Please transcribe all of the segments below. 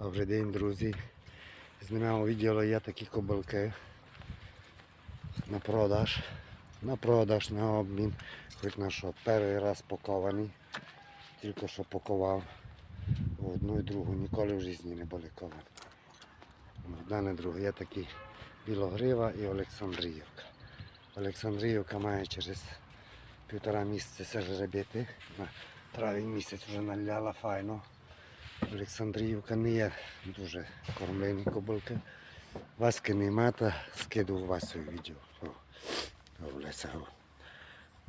Добрий день, друзі. Знімав відео є такі кобилки на продаж. На продаж, на обмін. Хоч на що перший раз покований. Тільки що покував. Одну і другу ніколи в житті не були ковані. Одна не друга. Є такі Білогрива і Олександріївка. Олександріївка має через півтора місяця жеребіти. На травень місяць вже наляла файно. Олександріївка не є дуже кормлені кобилки. Васки нема, та скину Васю відео.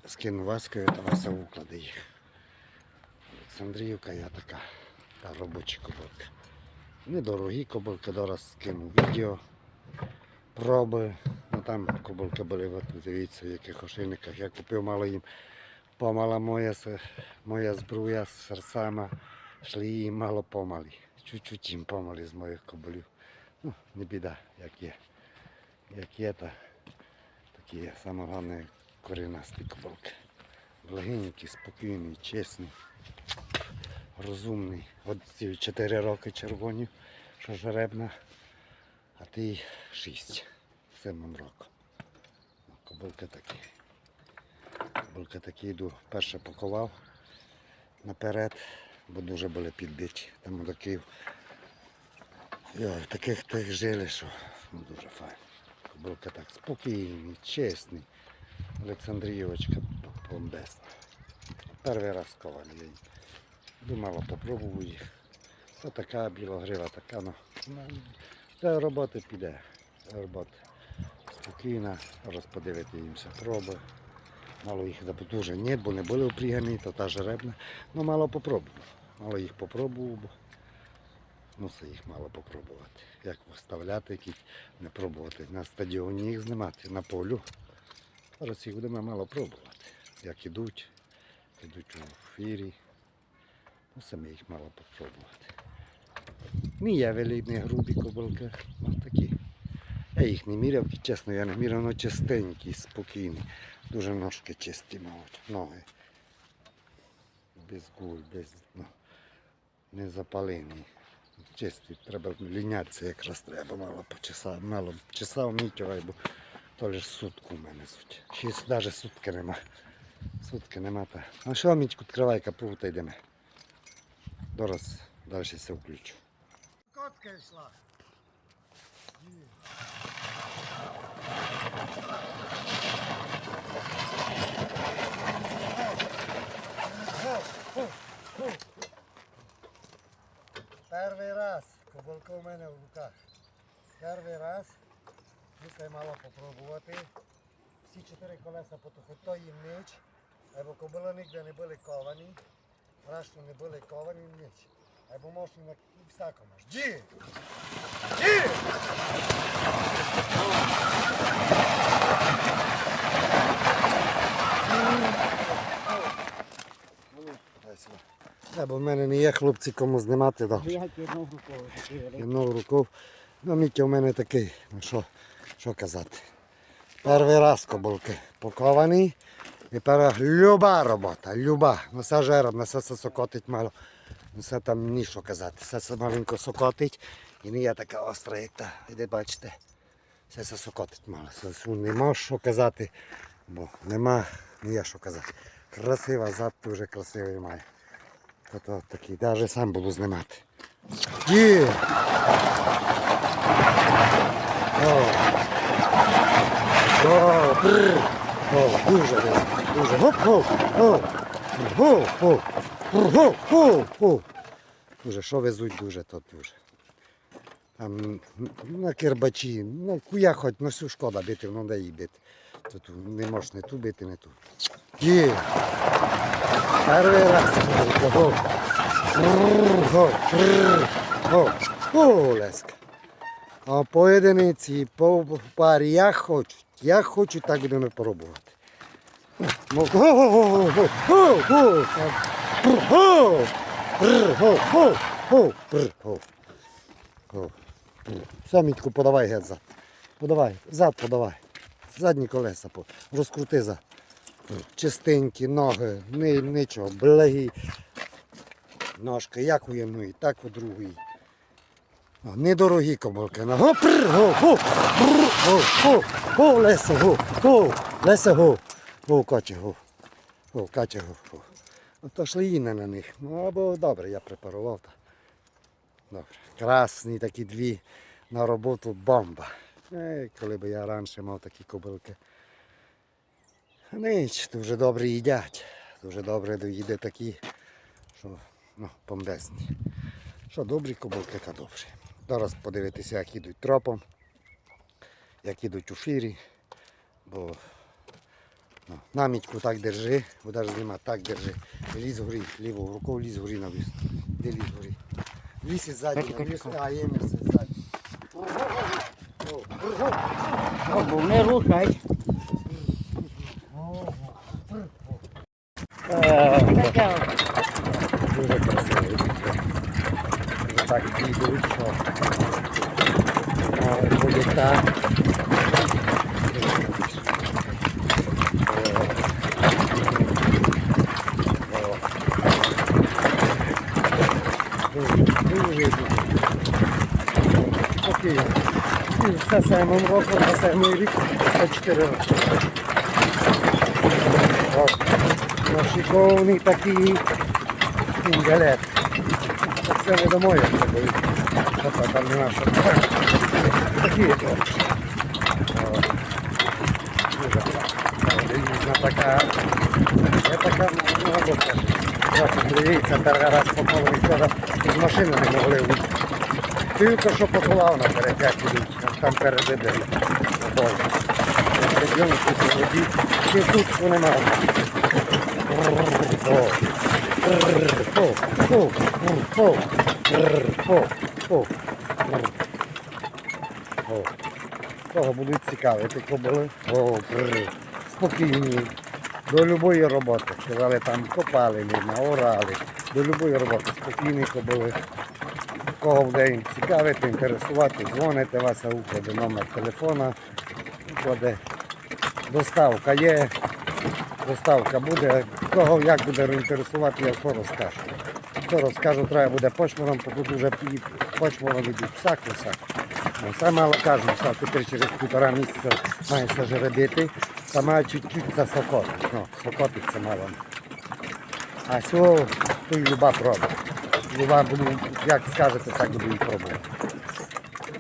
Скину Васкою, та Вася укладе їх. Олександріївка є така та робоча кобилка. Недорогі кобилки, зараз скину відео. Проби. Ну там кобилки були, от дивіться, в яких ошейниках. Я купив мало їм помала моя, моя збруя з серцями. Шли їм мало помалі. Чуть-чуть їм помалі з моїх кобилів. Ну, не біда, як є. Як є, та такі є. Саме головне корінасті кобилки. Благенький, спокійний, чесний, розумний. От ці 4 роки червоні, що жеребна, а ти 6. Симом роком. Кобилки такі. Кобилки такі йду. Перше пакував наперед, бо дуже були підбиті. Там до таких тих жили, що ну, дуже файно. Кобилка так спокійний, чесний. Олександріївочка бомбесна. Перший раз її Думала, попробую їх. Це така білогрива, така, ну, ну до роботи піде. Роботи. Спокійно, розподивити їмся проби. Мало їх дуже ні, бо не були опрігані, то та жеребна. Ну мало попробував. Мало їх попробував, бо мусив їх мало попробувати. Як виставляти, які не пробувати. На стадіоні їх знімати, на полю. Зараз їх будемо мало пробувати. Як ідуть, ідуть у ефірі. Ну, самі їх мало попробувати. Не є великі, не грубі кобилки, ну такі. Я їх не міряв, чесно, я не міряв, але чистенькі, спокійні. Дуже ножки чисті, мабуть, ноги. Без гуль, без ну, не запалені. Чисті, треба лінятися якраз треба, мало почесав, мало чесав мітювай, бо то лише сутку в мене суть. Ще навіть сутки нема. Сутки нема. Та. А що, мітьку, відкривай капу та йдемо. Зараз далі все включу. Котка йшла. Перший раз кобилка у мене в руках. Перший раз мусить мало попробувати. Всі чотири колеса потухли, то їм ніч, або кобила ніде не були ковані, страшно не були ковані ніч. Або можна на всякому. Жді! Жді! Та, бо в мене не є хлопці кому знімати. Да. Одну рукою. Ну, Мітя у мене такий, ну що, що казати. Перший раз кобилки поковані. І перша люба робота, люба. Ну все жереб, на все це сокотить мало. Ну все там ні що казати. Все це маленько сокотить. І не є така остра, як та. Іде бачите. Все це сокотить мало. Все, все, нема що казати, бо нема, не є що казати. Красива, зад дуже красивий має. Ото такий, навіть сам буду знімати. Є! О! О, бррр. О, дуже дуже. Гоп, гоп, гоп. Гоп, гоп. Гоп, гоп, гоп. Дуже, що везуть дуже, то дуже. Там на Кирбачі, ну куя хоч, ну всю шкода бити, ну де її бити. То ту не можеш не ту бити, не ту. Є! Перший раз. О, Леска. А по одиниці, по парі я хочу. Я хочу так будемо пробувати. Ну, Мітьку, подавай геть зад. Подавай, зад подавай. Задні колеса, розкрути зад. Чистенькі ноги, ни, нічого, благі. Ножка, як у одної, так у другої. Недорогі кобилки. Ну, Го, го, го, го, го, Леся, го, го, Леся, го, го, шлеїни на них. Ну, або добре, я препарував. Добре. Красні такі дві на роботу бомба. Ей, коли б я раніше мав такі кобилки. Ніч, дуже добре їдять. Дуже добре доїде такі, що ну, помдесні. Що добрі кобилки, та добрі. Зараз подивитися, як ідуть тропом, як ідуть у фірі. Бо ну, намітку так держи, будеш знімати, так держи. Ліз горі, лівою рукою ліз горі на віс. Де ліз горі? Ліз і ззаді на віс, чекай. а є місце ззаді. О, о, О, бо не рухай. Е, таке, Дуже красивий. Вже так йдуть, що а, буде так. О. Дуже, дуже Окей. І все самим роком, на самий рік, на 4 роки. Нашикований такий інгалет. Так це не домой, як це. Що там не наша. Такі є. Дуже така. Я така ну, робота. Трохи дивіться, перший раз попали вчора з машини не могли вийти. Тільки що поклав наперед, як ідуть, там перед ебері. Регіон тут воді, ще тут немає. О, о, о, о, о, о, о. Кого будуть цікавити кобили? О, спокійні. До любої роботи. Сказали там копали, орали. До любої роботи. Спокійні кобили. Кого буде цікавити, інтересувати, дзвоните, вас укладе номер телефона, укладе. Доставка є, доставка буде. Кого як буде інтересувати, я все розкажу. Все розкажу, треба буде почмуром, бо тут вже почмуром ідуть всяко, всяко. Ну, мало кажу, все, тепер через півтора місяця має все жеребити, та має чуть-чуть це сокотить. Ну, сокотить це мало. А все, то й люба проба. Люба буду, як скажете, так буду і пробувати.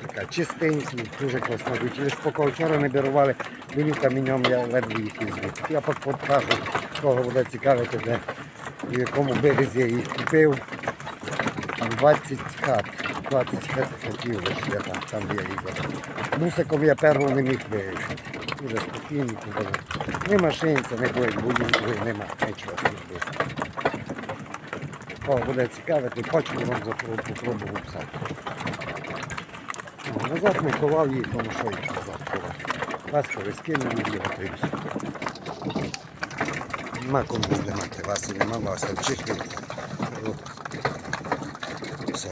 Така чистенькі, дуже класно йдуть. Поки вчора не бірували, білі камінням я ледве їх ізбив. Я покажу, кого буде цікавити, де в якому березі я їх купив. Там 20 хат. 20 хат хотів, я там, там я їх забрав. Мусиком я першого не міг вирішити. Дуже спокійні, були. Ні машинця, не буде, будь-якої нема, нічого Кого буде цікавити, хочемо вам попробувати писати. Назад не ховав її, тому що їх назад ховав. Ласково скинув і все. Нема кому знімати вас нема вас. Чихи. Все.